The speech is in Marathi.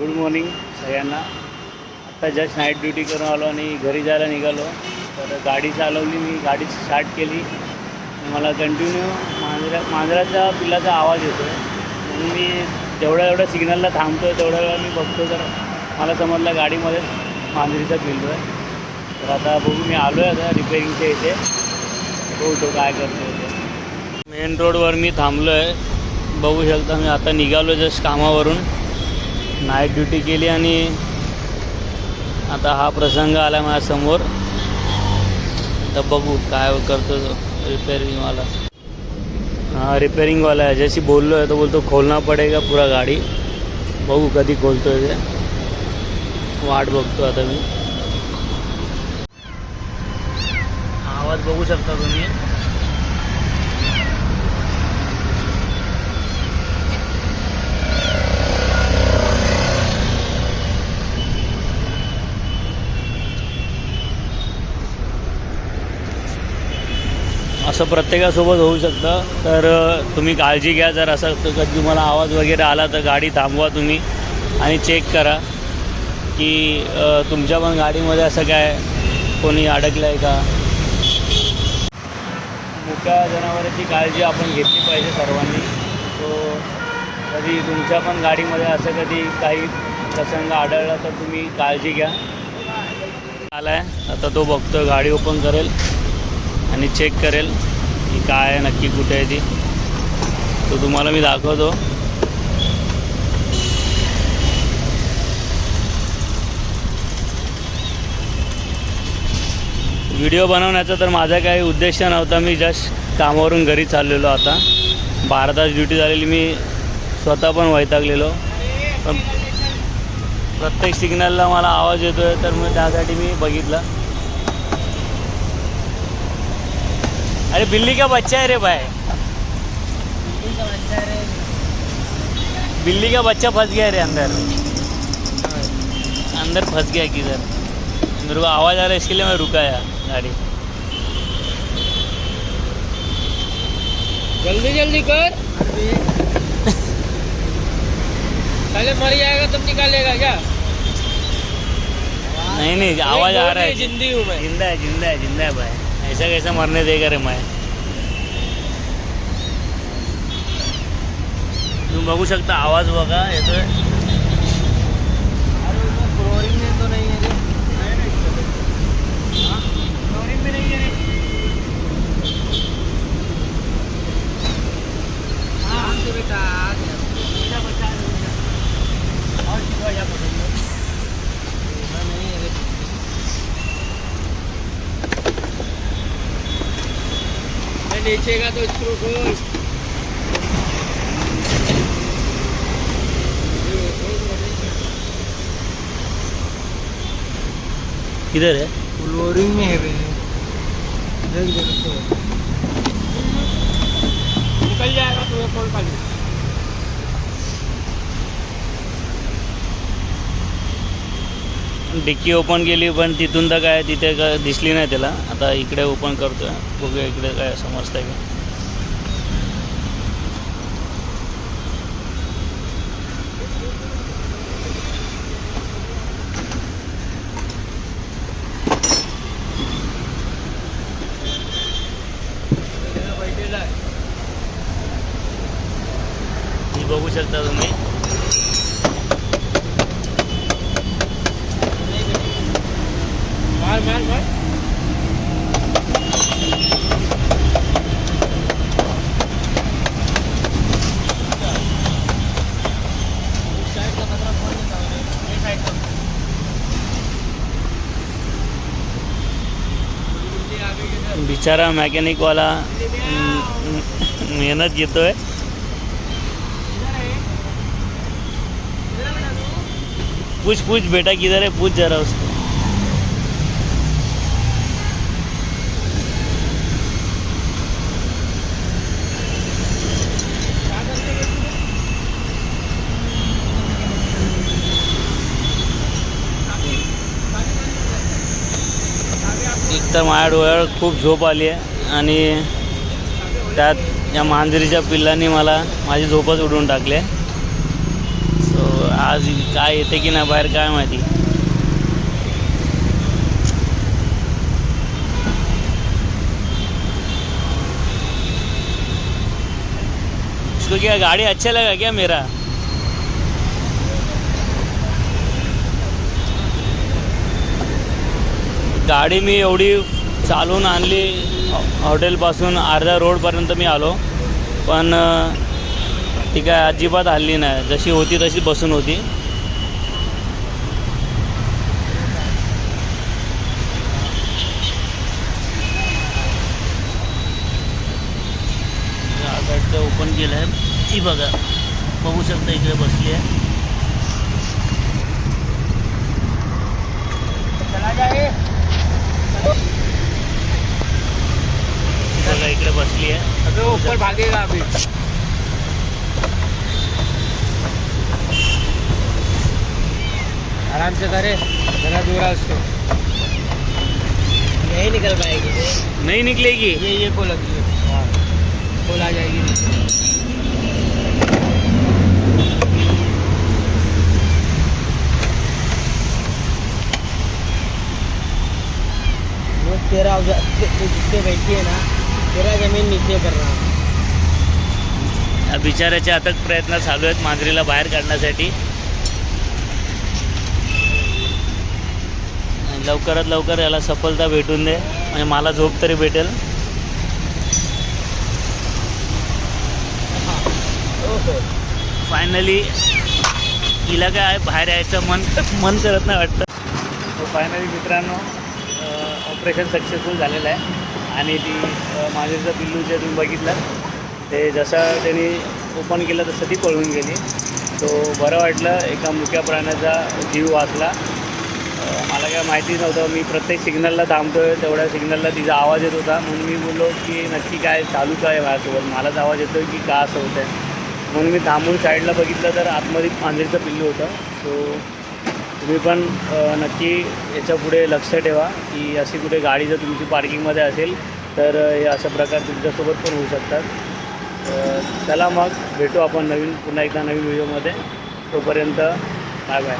गुड मॉर्निंग सगळ्यांना. आत्ता जस्ट नाईट ड्युटी करून आलो आणि घरी जायला निघालो. तर गाडी चालवली मी गाडी स्टार्ट केली. मला कंटिन्यू मांजरा मांजराचा पिल्लाचा आवाज येतो म्हणून मी जेवढ्या जेवढ्या सिग्नलला थांबतो आहे तेवढ्या वेळा मी बघतो तर मला समजलं गाडीमध्येच मांजरीचा पिल्लो आहे. तर आता बघू मी आलो आहे आता रिपेरिंगच्या इथे. बघू तो काय करतो ते. मेन रोडवर मी थांबलो आहे बघू शकता मी आता निघालो जस्ट कामावरून. नाईट ड्युटी केली आणि आता हा प्रसंग आला माझ्यासमोर. आता बघू काय करतो तो रिपेअरिंगवाला हा रिपेअरिंगवाला आहे. ज्याशी बोललो आहे तो बोलतो खोलना पडेगा पुरा गाडी. बघू कधी खोलतो ते. वाट बघतो आता मी. आवाज बघू शकता तुम्ही. असं प्रत्येकासोबत होऊ शकतं. तर तुम्ही काळजी घ्या. जर असं कधी तुम्हाला आवाज वगैरे आला तर गाडी थांबवा तुम्ही आणि चेक करा की तुमच्या पण गाडीमध्ये असं काय कोणी अडकलं आहे का? मुक्या जनावरांची काळजी आपण घेतली पाहिजे सर्वांनी. सो कधी तुमच्या पण गाडीमध्ये असं कधी काही प्रसंग आढळला तर तुम्ही काळजी घ्या. आला आहे आता तो बघतो गाडी ओपन करेल. आणि चेक करेल की काय आहे नक्की कुठे आहे ती. तो तुम्हाला मी दाखवतो. व्हिडिओ बनवण्याचा तर माझा काही उद्देश नव्हता. मी जस्ट कामावरून घरी चाललेलो आता. बारा तास ड्युटी झालेली. मी स्वतः पण वैतागलेलो. पण प्रत्येक सिग्नलला मला आवाज येतो आहे तर मग त्यासाठी मी बघितलं. अरे बिल्ली का बच्चा है रे भाई। बिल्ली का बच्चा रे बिल्ली का बच्चा फंस गया रे अंदर। अंदर फंस गया किधर? मेरे को आवाज़ आ रहा है इसके लिए मैं रुका यार गाड़ी। जल्दी जल्दी कर। पहले मर जाएगा तब निकालेगा क्या? नहीं नहीं आवाज़ आ रहा है जिंदी हूँ मैं। ज़िंदा है ज़िंदा है ज़िंदा है भाई। ऐसा कैसा मरने देगा रे मैं? तुम्ही बघू शकता आवाज बघा येतोय फ्लोरिंग में तो नहीं है हाँ तो बेटा आ गया हाँ, नहीं है का तो स्क्रू खोल। किधर है। फ्लोरिंग में है भैया निकल जाएगा तो खोल पाली डिक्की ओपन केली पण तिथून तर काय तिथे काय दिसली नाही त्याला. आता इकडे ओपन करतोय. बघूया इकडे काय समजतंय का. बघू शकता बिचारा मॅकॅनिकवाला वाला मेहनत जीतो है। पूछ पूछ, बेटा किधर है? पूछ जा जरा उसको। तर माझ्या डोळ्यावर खूप झोप आली आहे. आणि त्यात या मांजरीच्या पिल्लांनी मला माझी झोपच उडवून टाकली आहे. सो आज काय येते की नाही बाहेर काय माहिती. इसको क्या गाड़ी अच्छा लगा क्या मेरा? गाडी मी एवढी चालवून आणली हॉटेलपासून अर्ध्या रोडपर्यंत मी आलो. पण ती काय अजिबात हल्ली नाही. जशी होती तशी बसून होती. साईडचं ओपन केलं आहे ती बघा. बघू शकता इकडे बसली आहे. बघा इकडे बसली आहे. ऊपर भागेगा अभी. आराम से करे जरा दूर है उससे नहीं निकल पाएगी। नाही निकलेगी? ये ये को लगी है हाँ खोल आ जाएगी तेरा जिससे बैठी है ना तेरा जमीन नीचे कर रहा हूँ। या बिचाऱ्याचे अथक प्रयत्न चालू आहेत मांजरीला बाहेर काढण्यासाठी. आणि लवकरात लवकर याला सफलता भेटून दे. म्हणजे मला झोप तरी भेटेल. फायनली हिला काय बाहेर यायचं मन मन करत नाही वाटतं. फायनली मित्रांनो ऑपरेशन सक्सेसफुल झालेलं आहे. आणि ती अ, माझ्याचं पिल्लू जे तुम्ही बघितलं ते जसं त्यांनी ओपन केलं तसं ती पळून गेली. तो बरं वाटलं एका मुक्या प्राण्याचा जीव वाचला. मला काय माहिती नव्हतं मी प्रत्येक सिग्नलला थांबतो आहे तेवढ्या सिग्नलला तिचा आवाज येत होता. म्हणून मी बोललो की नक्की काय चालू काय आहे माझ्यासोबत? मलाच आवाज येतो की का असं होतं आहे म्हणून मी थांबून साईडला बघितलं तर आतमध्ये मांजरीचं पिल्लू होतं. सो तुम्ही पण नक्की याच्यापुढे लक्ष ठेवा की अशी कुठे गाडी जर तुमची पार्किंगमध्ये असेल तर हे अशा प्रकार तुमच्यासोबत पण होऊ शकतात. चला मग भेटू आपण नवीन पुन्हा एकदा नवीन व्हिडिओमध्ये. तोपर्यंत बाय बाय